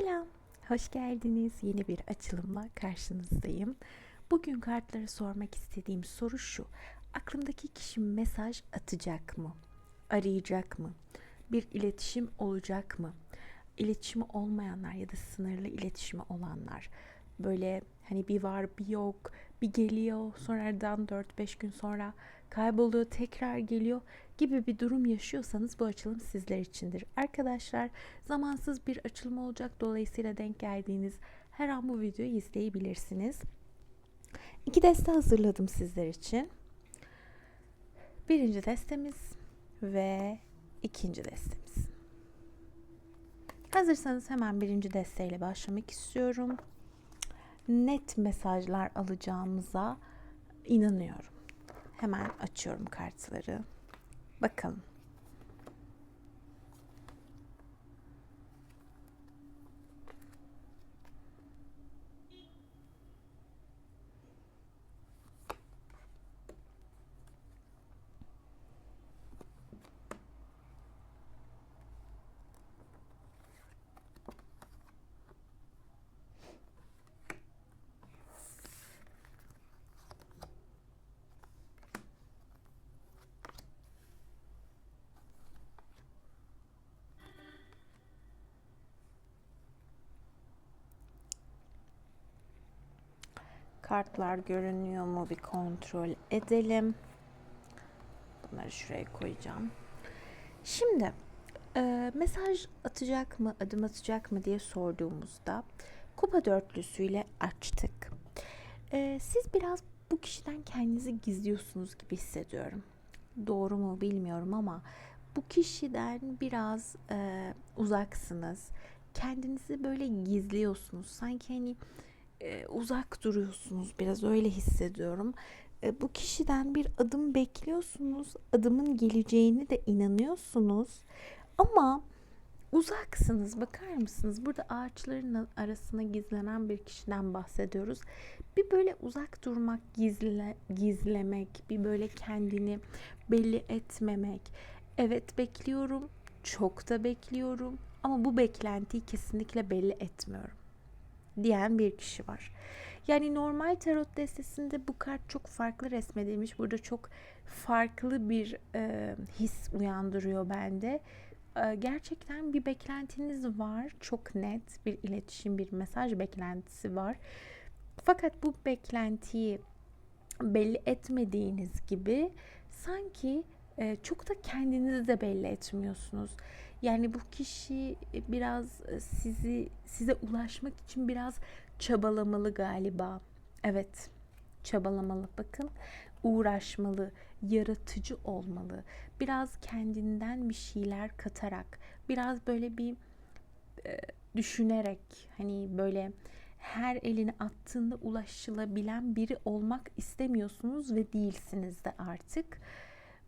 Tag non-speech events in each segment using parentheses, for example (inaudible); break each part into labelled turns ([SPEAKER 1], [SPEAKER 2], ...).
[SPEAKER 1] Selam, hoş geldiniz. Yeni bir açılımla karşınızdayım. Bugün kartlara sormak istediğim soru şu. Aklımdaki kişi mesaj atacak mı? Arayacak mı? Bir iletişim olacak mı? İletişimi olmayanlar ya da sınırlı iletişimi olanlar böyle hani bir var bir yok bir geliyor sonradan 4-5 gün sonra kayboluyor tekrar geliyor gibi bir durum yaşıyorsanız bu açılım sizler içindir. Arkadaşlar zamansız bir açılım olacak dolayısıyla denk geldiğiniz her an bu videoyu izleyebilirsiniz. İki deste hazırladım sizler için. Birinci destemiz ve ikinci destemiz. Hazırsanız hemen birinci desteyle başlamak istiyorum. Net mesajlar alacağımıza inanıyorum. Hemen açıyorum kartları. Bakalım. Kartlar görünüyor mu bir kontrol edelim. Bunları şuraya koyacağım. Şimdi e, mesaj atacak mı, adım atacak mı diye sorduğumuzda kupa dörtlüsüyle açtık. E, siz biraz bu kişiden kendinizi gizliyorsunuz gibi hissediyorum. Doğru mu bilmiyorum ama bu kişiden biraz e, uzaksınız. Kendinizi böyle gizliyorsunuz. Sanki hani e, uzak duruyorsunuz biraz öyle hissediyorum. E, bu kişiden bir adım bekliyorsunuz. Adımın geleceğini de inanıyorsunuz. Ama uzaksınız. Bakar mısınız? Burada ağaçların arasına gizlenen bir kişiden bahsediyoruz. Bir böyle uzak durmak, gizle, gizlemek, bir böyle kendini belli etmemek. Evet bekliyorum, çok da bekliyorum ama bu beklentiyi kesinlikle belli etmiyorum diyen bir kişi var. Yani normal tarot destesinde bu kart çok farklı resmedilmiş. Burada çok farklı bir e, his uyandırıyor bende. E, gerçekten bir beklentiniz var. Çok net bir iletişim, bir mesaj beklentisi var. Fakat bu beklentiyi belli etmediğiniz gibi sanki e, çok da kendinizi de belli etmiyorsunuz. Yani bu kişi e, biraz e, sizi size ulaşmak için biraz çabalamalı galiba. Evet, çabalamalı. Bakın, uğraşmalı, yaratıcı olmalı. Biraz kendinden bir şeyler katarak, biraz böyle bir e, düşünerek hani böyle her elini attığında ulaşılabilen biri olmak istemiyorsunuz ve değilsiniz de artık.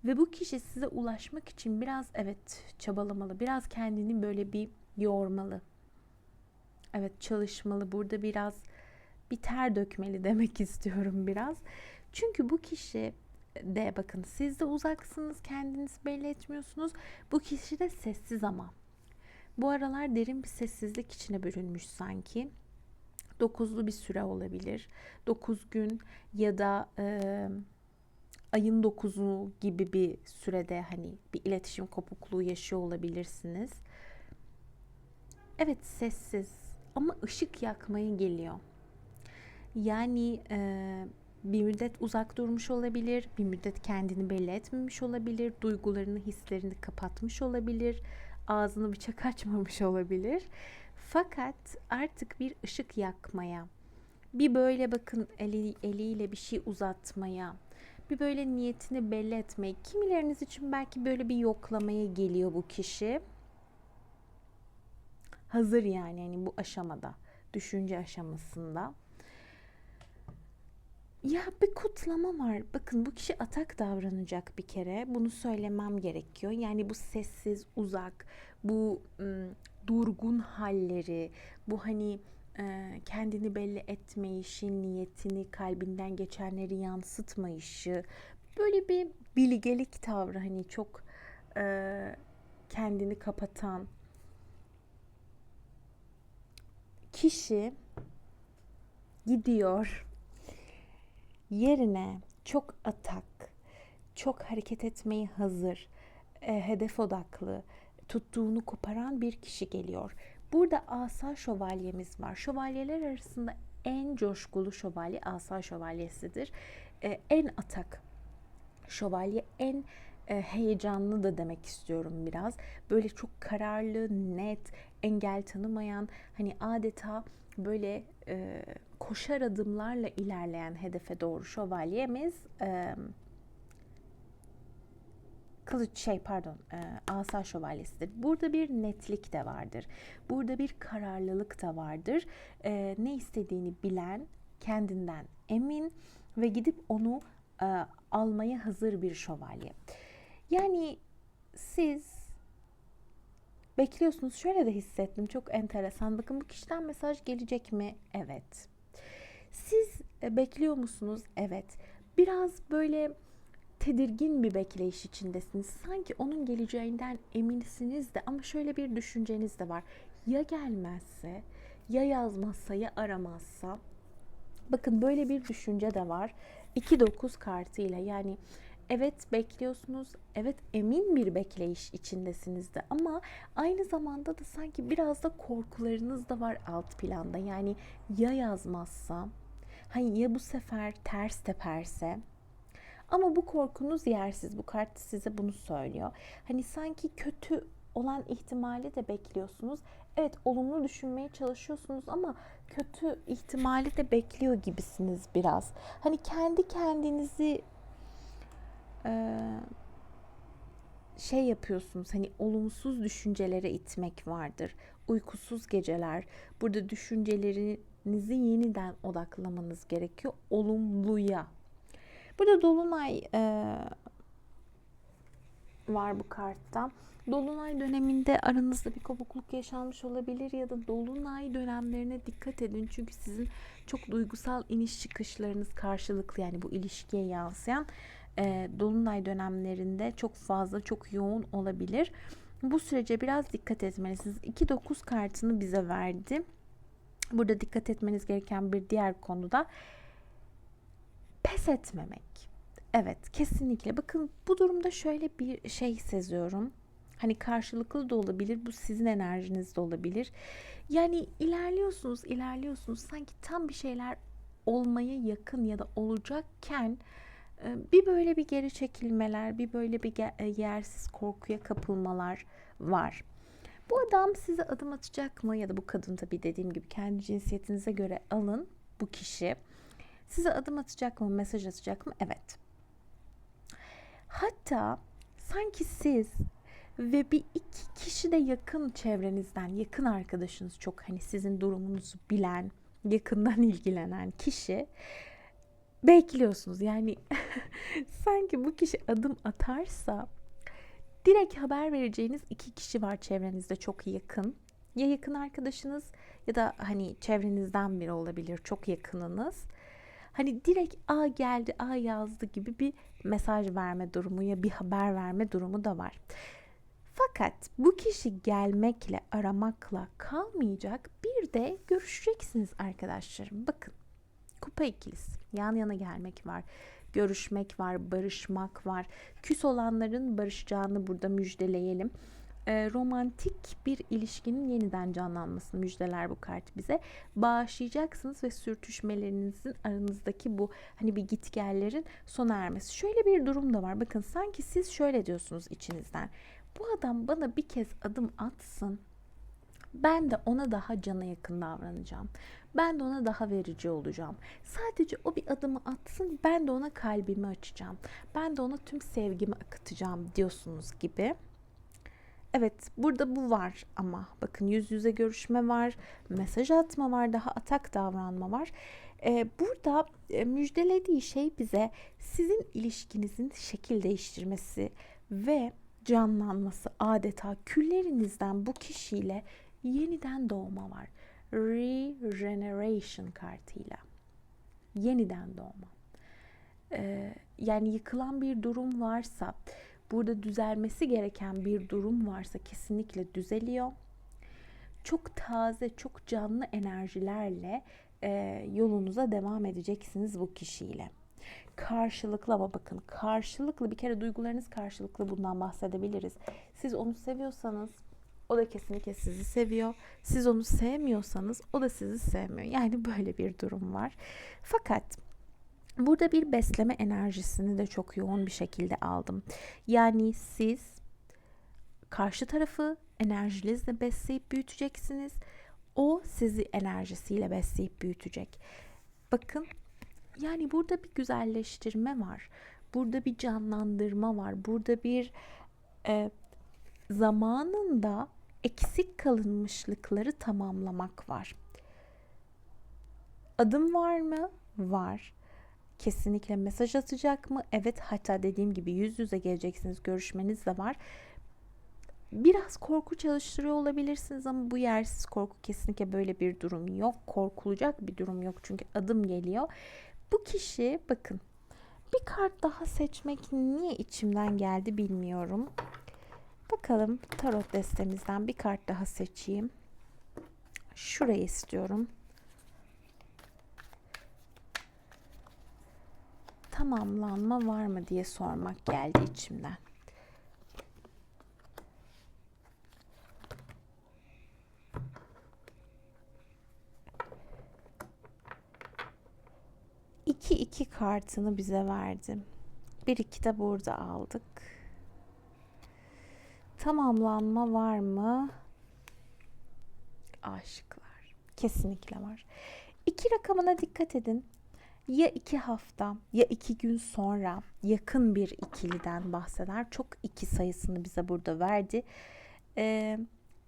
[SPEAKER 1] Ve bu kişi size ulaşmak için biraz evet çabalamalı, biraz kendini böyle bir yormalı. Evet çalışmalı. Burada biraz bir ter dökmeli demek (laughs) istiyorum biraz. Çünkü bu kişi de bakın siz de uzaksınız, kendinizi belli etmiyorsunuz. Bu kişi de sessiz ama. Bu aralar derin bir sessizlik içine bürünmüş sanki. Dokuzlu bir süre olabilir. Dokuz gün ya da e, ayın 9'u gibi bir sürede hani bir iletişim kopukluğu yaşıyor olabilirsiniz. Evet sessiz ama ışık yakmaya geliyor. Yani e, bir müddet uzak durmuş olabilir, bir müddet kendini belli etmemiş olabilir, duygularını, hislerini kapatmış olabilir, ağzını bıçak (laughs) açmamış olabilir. Fakat artık bir ışık yakmaya, bir böyle bakın eli, eliyle bir şey uzatmaya, bir böyle niyetini belli etmeyi, kimileriniz için belki böyle bir yoklamaya geliyor bu kişi. Hazır yani yani bu aşamada, düşünce aşamasında. Ya bir kutlama var. Bakın bu kişi atak davranacak bir kere. Bunu söylemem gerekiyor. Yani bu sessiz, uzak, bu ım, durgun halleri, bu hani kendini belli etmeyişi, niyetini, kalbinden geçenleri yansıtmayışı, böyle bir bilgelik tavrı hani çok e, kendini kapatan, kişi gidiyor yerine çok atak, çok hareket etmeye hazır, e, hedef odaklı, tuttuğunu koparan bir kişi geliyor. Burada asa şövalyemiz var. Şövalyeler arasında en coşkulu şövalye asa şövalyesidir. E, en atak şövalye, en e, heyecanlı da demek istiyorum biraz. Böyle çok kararlı, net, engel tanımayan, hani adeta böyle e, koşar adımlarla ilerleyen hedefe doğru şövalyemiz e, kılıç şey pardon e, asa şövalyesidir. Burada bir netlik de vardır. Burada bir kararlılık da vardır. E, ne istediğini bilen, kendinden emin ve gidip onu e, almaya hazır bir şövalye. Yani siz bekliyorsunuz. Şöyle de hissettim. Çok enteresan. Bakın bu kişiden mesaj gelecek mi? Evet. Siz e, bekliyor musunuz? Evet. Biraz böyle tedirgin bir bekleyiş içindesiniz. Sanki onun geleceğinden eminsiniz de ama şöyle bir düşünceniz de var. Ya gelmezse, ya yazmazsa, ya aramazsa. Bakın böyle bir düşünce de var. 2-9 kartıyla yani Evet bekliyorsunuz. Evet emin bir bekleyiş içindesiniz de ama aynı zamanda da sanki biraz da korkularınız da var alt planda. Yani ya yazmazsa, hani ya bu sefer ters teperse ama bu korkunuz yersiz. Bu kart size bunu söylüyor. Hani sanki kötü olan ihtimali de bekliyorsunuz. Evet olumlu düşünmeye çalışıyorsunuz ama kötü ihtimali de bekliyor gibisiniz biraz. Hani kendi kendinizi şey yapıyorsunuz hani olumsuz düşüncelere itmek vardır. Uykusuz geceler. Burada düşüncelerinizi yeniden odaklamanız gerekiyor. Olumluya. Burada dolunay e, var bu kartta. Dolunay döneminde aranızda bir kopukluk yaşanmış olabilir ya da dolunay dönemlerine dikkat edin. Çünkü sizin çok duygusal iniş çıkışlarınız karşılıklı yani bu ilişkiye yansıyan e, dolunay dönemlerinde çok fazla çok yoğun olabilir. Bu sürece biraz dikkat etmelisiniz. 2-9 kartını bize verdi. Burada dikkat etmeniz gereken bir diğer konu da pes etmemek. Evet kesinlikle. Bakın bu durumda şöyle bir şey seziyorum. Hani karşılıklı da olabilir. Bu sizin enerjiniz de olabilir. Yani ilerliyorsunuz, ilerliyorsunuz. Sanki tam bir şeyler olmaya yakın ya da olacakken ee, bir böyle bir geri çekilmeler, bir böyle bir e, yersiz korkuya kapılmalar var. Bu adam size adım atacak mı ya da bu kadın tabii dediğim gibi kendi cinsiyetinize göre alın bu kişi. Size adım atacak mı, mesaj atacak mı? Evet. Hatta sanki siz ve bir iki kişi de yakın çevrenizden, yakın arkadaşınız çok hani sizin durumunuzu bilen, yakından (laughs) ilgilenen kişi bekliyorsunuz. Yani (laughs) sanki bu kişi adım atarsa direkt haber vereceğiniz iki kişi var çevrenizde çok yakın. Ya yakın arkadaşınız ya da hani çevrenizden biri olabilir çok yakınınız. Hani direkt a geldi a yazdı gibi bir mesaj verme durumu ya bir haber verme durumu da var. Fakat bu kişi gelmekle aramakla kalmayacak bir de görüşeceksiniz arkadaşlarım. Bakın kupa ikilisi yan yana gelmek var görüşmek var, barışmak var. Küs olanların barışacağını burada müjdeleyelim. E, romantik bir ilişkinin yeniden canlanmasını müjdeler bu kart bize. Bağışlayacaksınız ve sürtüşmelerinizin aranızdaki bu hani bir gitgellerin sona ermesi. Şöyle bir durum da var. Bakın sanki siz şöyle diyorsunuz içinizden. Bu adam bana bir kez adım atsın. Ben de ona daha cana yakın davranacağım. Ben de ona daha verici olacağım. Sadece o bir adımı atsın ben de ona kalbimi açacağım. Ben de ona tüm sevgimi akıtacağım diyorsunuz gibi. Evet burada bu var ama bakın yüz yüze görüşme var, mesaj atma var, daha atak davranma var. Ee, burada e, müjdelediği şey bize sizin ilişkinizin şekil değiştirmesi ve canlanması adeta küllerinizden bu kişiyle yeniden doğma var regeneration kartıyla. Yeniden doğma. Ee, yani yıkılan bir durum varsa, burada düzelmesi gereken bir durum varsa kesinlikle düzeliyor. çok taze, çok canlı enerjilerle e, yolunuza devam edeceksiniz bu kişiyle. Karşılıklı ama bakın karşılıklı bir kere duygularınız karşılıklı bundan bahsedebiliriz. Siz onu seviyorsanız o da kesinlikle sizi seviyor. Siz onu sevmiyorsanız o da sizi sevmiyor. Yani böyle bir durum var. Fakat burada bir besleme enerjisini de çok yoğun bir şekilde aldım. Yani siz karşı tarafı enerjinizle besleyip büyüteceksiniz. O sizi enerjisiyle besleyip büyütecek. Bakın yani burada bir güzelleştirme var. Burada bir canlandırma var. Burada bir e, zamanında eksik kalınmışlıkları tamamlamak var. Adım var mı? Var. Kesinlikle mesaj atacak mı? Evet hatta dediğim gibi yüz yüze geleceksiniz. Görüşmeniz de var. Biraz korku çalıştırıyor olabilirsiniz ama bu yersiz korku kesinlikle böyle bir durum yok. Korkulacak bir durum yok çünkü adım geliyor. Bu kişi bakın bir kart daha seçmek niye içimden geldi bilmiyorum. Bakalım tarot destemizden bir kart daha seçeyim. Şurayı istiyorum. Tamamlanma var mı diye sormak geldi içimden. İki iki kartını bize verdi. Bir iki de burada aldık. Tamamlanma var mı? Aşıklar. Kesinlikle var. İki rakamına dikkat edin. Ya iki hafta ya iki gün sonra yakın bir ikiliden bahseder. Çok iki sayısını bize burada verdi. Ee,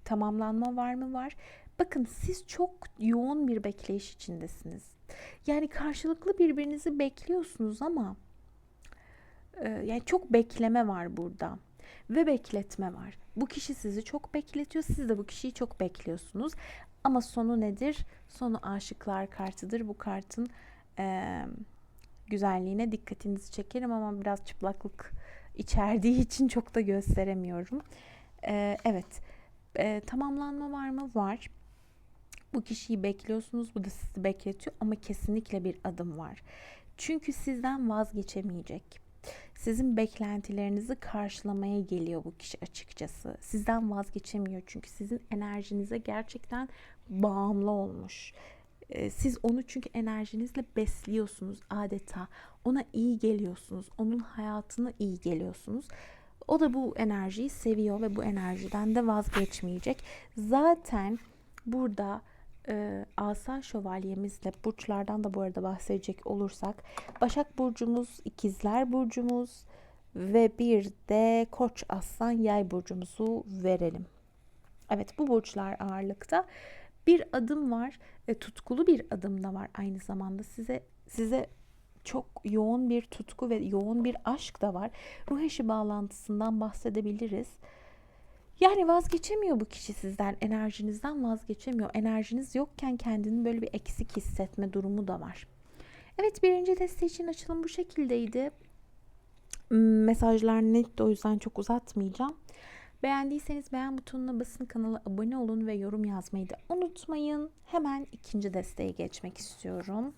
[SPEAKER 1] tamamlanma var mı? Var. Bakın siz çok yoğun bir bekleyiş içindesiniz. Yani karşılıklı birbirinizi bekliyorsunuz ama e, yani çok bekleme var burada ve bekletme var. Bu kişi sizi çok bekletiyor, siz de bu kişiyi çok bekliyorsunuz. Ama sonu nedir? Sonu aşıklar kartıdır. Bu kartın e, güzelliğine dikkatinizi çekerim ama biraz çıplaklık içerdiği (laughs) için çok da gösteremiyorum. E, evet, e, tamamlanma var mı? Var. Bu kişiyi bekliyorsunuz, bu da sizi bekletiyor ama kesinlikle bir adım var. Çünkü sizden vazgeçemeyecek sizin beklentilerinizi karşılamaya geliyor bu kişi açıkçası. Sizden vazgeçemiyor çünkü sizin enerjinize gerçekten bağımlı olmuş. Ee, siz onu çünkü enerjinizle besliyorsunuz adeta. Ona iyi geliyorsunuz. Onun hayatına iyi geliyorsunuz. O da bu enerjiyi seviyor ve bu enerjiden de vazgeçmeyecek. Zaten burada e, asa şövalyemizle burçlardan da bu arada bahsedecek olursak Başak burcumuz, ikizler burcumuz ve bir de Koç aslan yay burcumuzu verelim. Evet bu burçlar ağırlıkta. Bir adım var, e, tutkulu bir adım da var aynı zamanda size size çok yoğun bir tutku ve yoğun bir aşk da var. Ruh eşi bağlantısından bahsedebiliriz. Yani vazgeçemiyor bu kişi sizden, enerjinizden vazgeçemiyor. Enerjiniz yokken kendini böyle bir eksik hissetme durumu da var. Evet birinci deste için açılım bu şekildeydi. Mesajlar net o yüzden çok uzatmayacağım. Beğendiyseniz beğen butonuna basın kanala abone olun ve yorum yazmayı da unutmayın. Hemen ikinci desteğe geçmek istiyorum.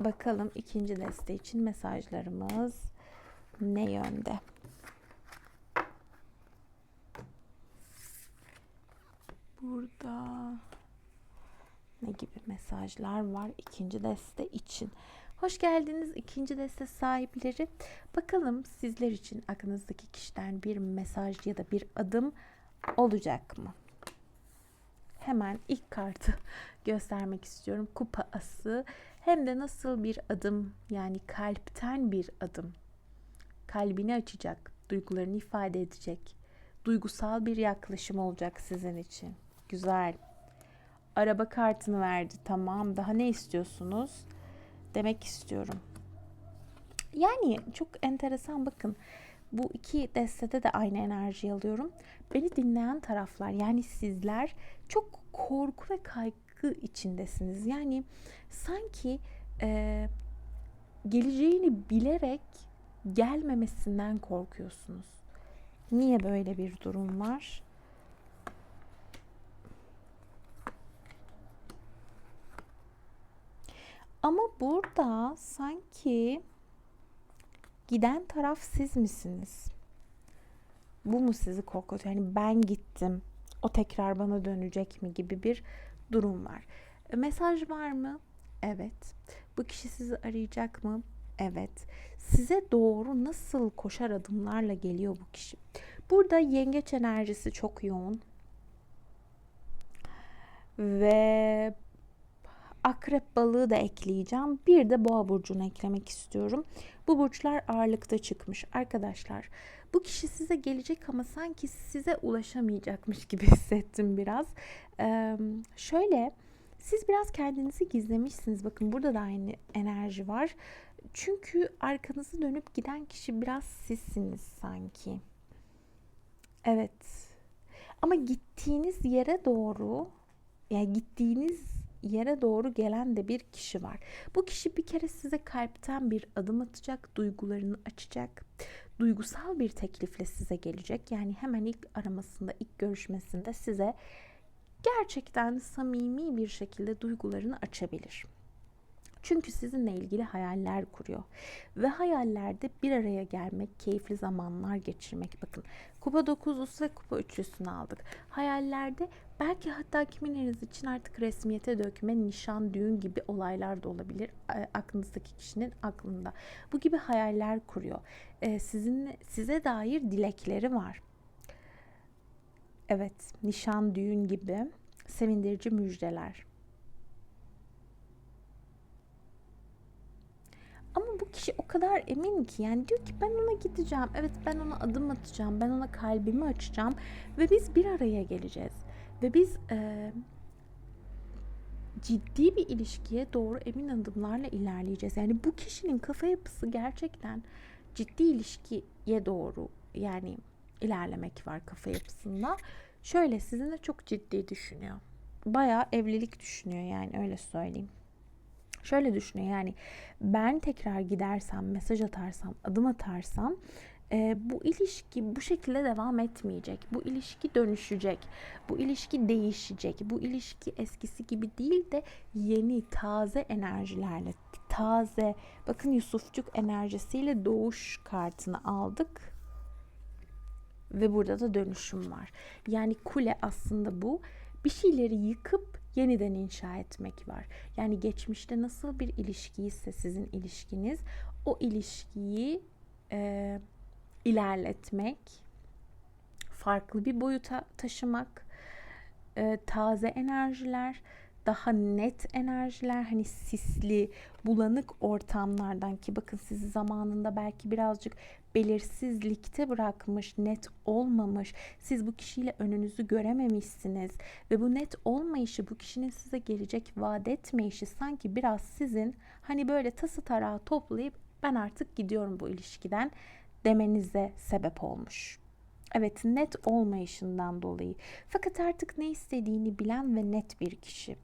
[SPEAKER 1] Bakalım ikinci deste için mesajlarımız ne yönde? Burada ne gibi mesajlar var ikinci deste için. Hoş geldiniz ikinci deste sahipleri. Bakalım sizler için aklınızdaki kişiden bir mesaj ya da bir adım olacak mı? Hemen ilk kartı (laughs) göstermek istiyorum. Kupa ası. Hem de nasıl bir adım yani kalpten bir adım. Kalbini açacak, duygularını ifade edecek. Duygusal bir yaklaşım olacak sizin için. Güzel. Araba kartını verdi. Tamam. Daha ne istiyorsunuz? Demek istiyorum. Yani çok enteresan bakın. Bu iki destede de aynı enerji alıyorum. Beni dinleyen taraflar yani sizler çok korku ve kaygı içindesiniz. Yani sanki e, geleceğini bilerek gelmemesinden korkuyorsunuz. Niye böyle bir durum var? Burada sanki giden taraf siz misiniz? Bu mu sizi korkutuyor? Yani ben gittim. O tekrar bana dönecek mi gibi bir durum var. E, mesaj var mı? Evet. Bu kişi sizi arayacak mı? Evet. Size doğru nasıl koşar adımlarla geliyor bu kişi? Burada yengeç enerjisi çok yoğun. Ve akrep balığı da ekleyeceğim. Bir de boğa burcunu eklemek istiyorum. Bu burçlar ağırlıkta çıkmış. Arkadaşlar bu kişi size gelecek ama sanki size ulaşamayacakmış gibi (laughs) hissettim biraz. Ee, şöyle siz biraz kendinizi gizlemişsiniz. Bakın burada da aynı enerji var. Çünkü arkanızı dönüp giden kişi biraz sizsiniz sanki. Evet. Ama gittiğiniz yere doğru yani gittiğiniz yere doğru gelen de bir kişi var. Bu kişi bir kere size kalpten bir adım atacak, duygularını açacak. Duygusal bir teklifle size gelecek. Yani hemen ilk aramasında, ilk görüşmesinde size gerçekten samimi bir şekilde duygularını açabilir. Çünkü sizinle ilgili hayaller kuruyor. Ve hayallerde bir araya gelmek, keyifli zamanlar geçirmek. Bakın kupa 9'lusu ve kupa üçlüsünü aldık. Hayallerde belki hatta kimileriniz için artık resmiyete dökme, nişan, düğün gibi olaylar da olabilir. Aklınızdaki kişinin aklında. Bu gibi hayaller kuruyor. Ee, sizin size dair dilekleri var. Evet, nişan, düğün gibi sevindirici müjdeler. Ama bu kişi o kadar emin ki yani diyor ki ben ona gideceğim. Evet ben ona adım atacağım. Ben ona kalbimi açacağım. Ve biz bir araya geleceğiz. Ve biz e, ciddi bir ilişkiye doğru emin adımlarla ilerleyeceğiz. Yani bu kişinin kafa yapısı gerçekten ciddi ilişkiye doğru yani ilerlemek var kafa yapısında. Şöyle sizinle çok ciddi düşünüyor. Bayağı evlilik düşünüyor yani öyle söyleyeyim. Şöyle düşünüyor yani ben tekrar gidersem, mesaj atarsam, adım atarsam e, bu ilişki bu şekilde devam etmeyecek. Bu ilişki dönüşecek. Bu ilişki değişecek. Bu ilişki eskisi gibi değil de yeni, taze enerjilerle, taze, bakın Yusufçuk enerjisiyle doğuş kartını aldık. Ve burada da dönüşüm var. Yani kule aslında bu. Bir şeyleri yıkıp yeniden inşa etmek var. Yani geçmişte nasıl bir ilişki ise sizin ilişkiniz o ilişkiyi e, ilerletmek, farklı bir boyuta taşımak, e, taze enerjiler, daha net enerjiler hani sisli, bulanık ortamlardan ki bakın sizi zamanında belki birazcık belirsizlikte bırakmış, net olmamış. Siz bu kişiyle önünüzü görememişsiniz ve bu net olmayışı, bu kişinin size gelecek vaat etmeyişi sanki biraz sizin hani böyle tası tarağı toplayıp ben artık gidiyorum bu ilişkiden demenize sebep olmuş. Evet net olmayışından dolayı. Fakat artık ne istediğini bilen ve net bir kişi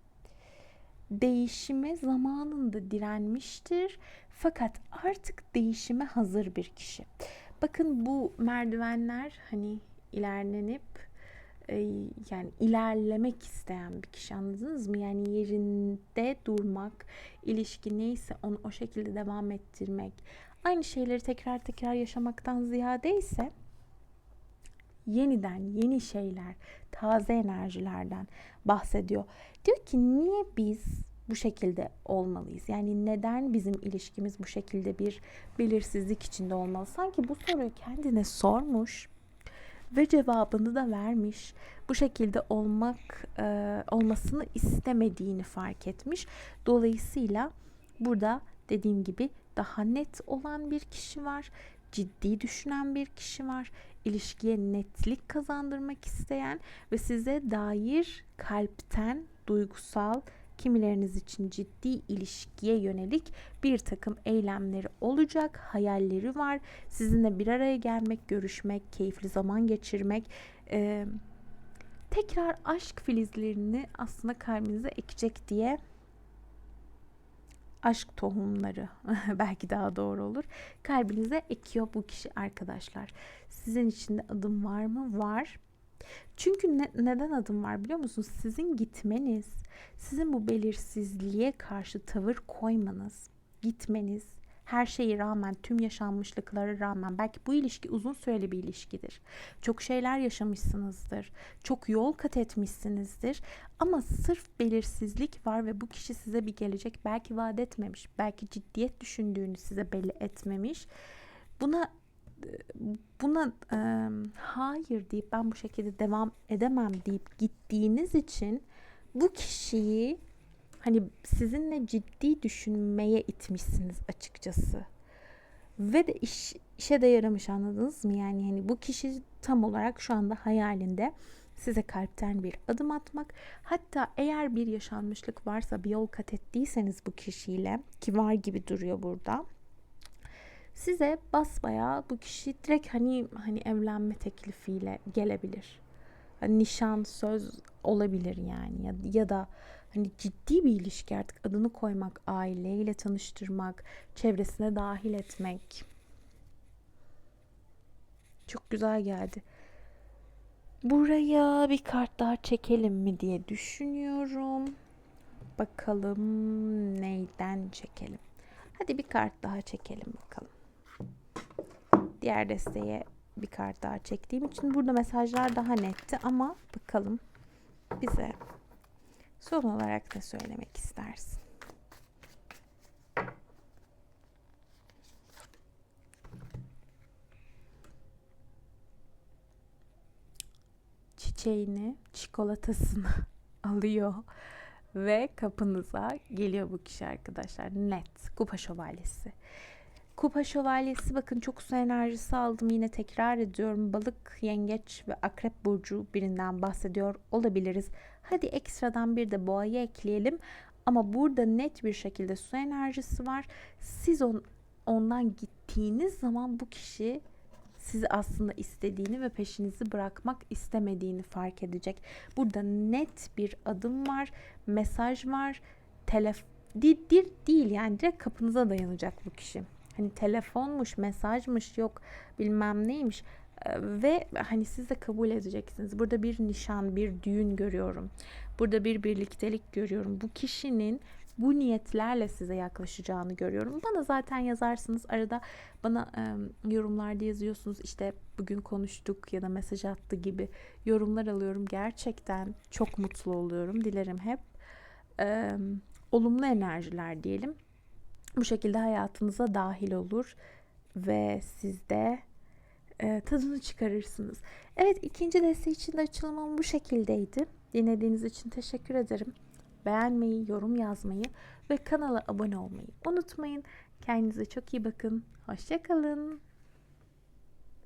[SPEAKER 1] değişime zamanında direnmiştir fakat artık değişime hazır bir kişi. Bakın bu merdivenler hani ilerlenip e, yani ilerlemek isteyen bir kişi anladınız mı? Yani yerinde durmak, ilişki neyse onu o şekilde devam ettirmek. Aynı şeyleri tekrar tekrar yaşamaktan ziyade ise yeniden yeni şeyler, taze enerjilerden bahsediyor. Diyor ki niye biz bu şekilde olmalıyız? Yani neden bizim ilişkimiz bu şekilde bir belirsizlik içinde olmalı? Sanki bu soruyu kendine sormuş ve cevabını da vermiş. Bu şekilde olmak e, olmasını istemediğini fark etmiş. Dolayısıyla burada dediğim gibi daha net olan bir kişi var ciddi düşünen bir kişi var. İlişkiye netlik kazandırmak isteyen ve size dair kalpten duygusal kimileriniz için ciddi ilişkiye yönelik bir takım eylemleri olacak, hayalleri var. Sizinle bir araya gelmek, görüşmek, keyifli zaman geçirmek, e, tekrar aşk filizlerini aslında kalbinize ekecek diye aşk tohumları (laughs) belki daha doğru olur. Kalbinize ekiyor bu kişi arkadaşlar. Sizin için de adım var mı? Var. Çünkü ne- neden adım var biliyor musunuz? Sizin gitmeniz, sizin bu belirsizliğe karşı tavır koymanız, gitmeniz, her şeye rağmen, tüm yaşanmışlıklara rağmen belki bu ilişki uzun süreli bir ilişkidir. Çok şeyler yaşamışsınızdır. Çok yol kat etmişsinizdir. Ama sırf belirsizlik var ve bu kişi size bir gelecek belki vaat etmemiş. Belki ciddiyet düşündüğünü size belli etmemiş. Buna buna e, hayır deyip ben bu şekilde devam edemem deyip gittiğiniz için bu kişiyi hani sizinle ciddi düşünmeye itmişsiniz açıkçası. Ve de iş, işe de yaramış anladınız mı? Yani hani bu kişi tam olarak şu anda hayalinde size kalpten bir adım atmak. Hatta eğer bir yaşanmışlık varsa bir yol kat ettiyseniz bu kişiyle ki var gibi duruyor burada size basbaya bu kişi direkt hani hani evlenme teklifiyle gelebilir. Hani nişan söz olabilir yani ya, ya da hani ciddi bir ilişki artık adını koymak, aileyle tanıştırmak, çevresine dahil etmek. Çok güzel geldi. Buraya bir kart daha çekelim mi diye düşünüyorum. Bakalım neyden çekelim. Hadi bir kart daha çekelim bakalım diğer desteğe bir kart daha çektiğim için burada mesajlar daha netti ama bakalım bize son olarak da söylemek istersin. Çiçeğini, çikolatasını (laughs) alıyor ve kapınıza geliyor bu kişi arkadaşlar. Net. Kupa şövalyesi. Kupa şövalyesi bakın çok su enerjisi aldım yine tekrar ediyorum. Balık, yengeç ve akrep burcu birinden bahsediyor olabiliriz. Hadi ekstradan bir de boğayı ekleyelim. Ama burada net bir şekilde su enerjisi var. Siz on, ondan gittiğiniz zaman bu kişi sizi aslında istediğini ve peşinizi bırakmak istemediğini fark edecek. Burada net bir adım var, mesaj var, telef değil, değil, değil yani direkt kapınıza dayanacak bu kişi hani telefonmuş, mesajmış yok bilmem neymiş ve hani siz de kabul edeceksiniz. Burada bir nişan, bir düğün görüyorum. Burada bir birliktelik görüyorum. Bu kişinin bu niyetlerle size yaklaşacağını görüyorum. Bana zaten yazarsınız arada bana e, yorumlarda yazıyorsunuz işte bugün konuştuk ya da mesaj attı gibi yorumlar alıyorum. Gerçekten çok mutlu oluyorum. Dilerim hep e, olumlu enerjiler diyelim bu şekilde hayatınıza dahil olur ve siz de e, tadını çıkarırsınız. Evet ikinci deste için de açılımım bu şekildeydi. Dinlediğiniz için teşekkür ederim. Beğenmeyi, yorum yazmayı ve kanala abone olmayı unutmayın. Kendinize çok iyi bakın. Hoşçakalın.